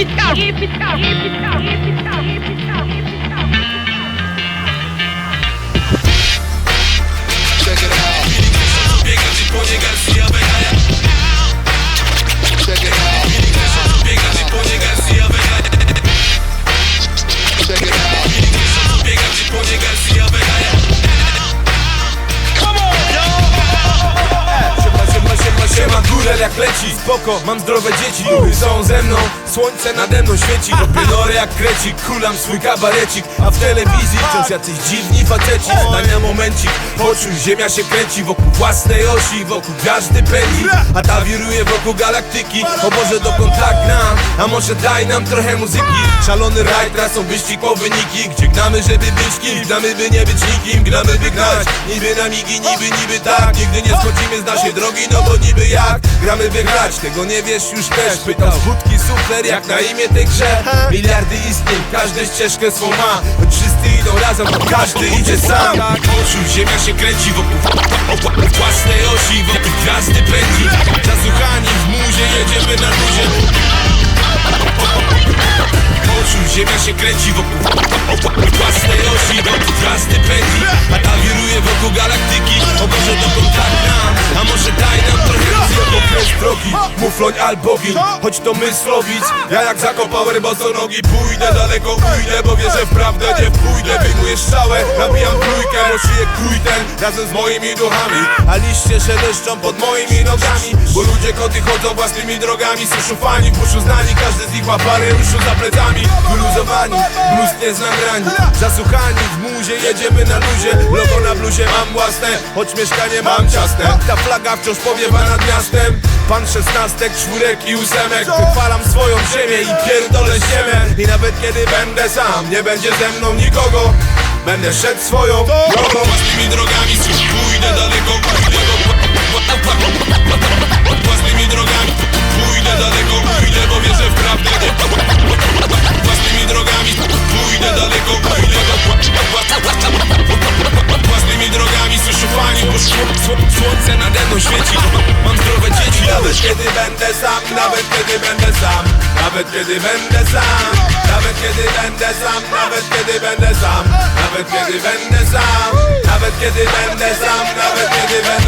Hip, hip, hip. Jak leci. Spoko, mam zdrowe dzieci, ruchy są ze mną Słońce nade mną świeci, nory jak krecik Kulam swój kabarecik, a w telewizji Wciąż jacyś dziwni faceci. Zdania momencik, poczuj, ziemia się kręci. Wokół własnej osi, wokół gwiazdy pędzi. A ta wiruje wokół galaktyki. O Boże, dokąd tak gram, a może daj nam trochę muzyki? Szalony raj, trasą wyścig po wyniki. Gdzie gnamy, żeby być kim, gnamy, by nie być nikim. Gnamy, by grać, niby na migi, niby, niby tak. Nigdy nie schodzimy z naszej drogi, no bo niby jak? Gramy, by grać, tego nie wiesz już też Pytam z budki super, jak na imię tej grze. Miliardy istnień, każdy ścieżkę swą ma. Wszyscy idą razem, każdy idzie sam. Poczuj, ziemia się kręci wokół ziemia się kręci wokół własnej osi Wokół gwiazdy pędzi. A ta wiruje wokół galaktyki O Boże, dokąd tak nam? A może daj nam trochę muzyki Okres drogi, mufloń albo gin Choć to myslowic, ja jak zakopałem bosonogi Pójdę daleko, ujdę, bo wierzę w prawdę Nie pójdę, wyjmuję strzałę, nabijam trójkę Moszyję krój ten, razem z moimi duchami. A liście szeleszczą pod moimi nogami Bo ludzie koty chodzą własnymi drogami. Słyszą fani, puszu znani, każdy z nich ma parę ruszu za plecami. Wyluzowani, blues nie zna grani Zasłuchani w muzie, jedziemy na luzie. Logo na bluzie mam własne, choć mieszkanie mam ciasne. Ta flaga wciąż powiewa nad miastem. Pan szesnastek, czwórek i ósemek. Wypalam swoją ziemię i pierdolę ziemię I nawet kiedy będę sam, nie będzie ze mną nikogo. Będę szedł swoją drogą. Własnymi drogami, pójdę daleko Nawet kiedy będę sam, nawet kiedy będę sam Nawet kiedy będę sam Nawet kiedy będę sam, nawet kiedy będę sam Nawet kiedy będę sam Nawet kiedy będę sam, nawet kiedy będę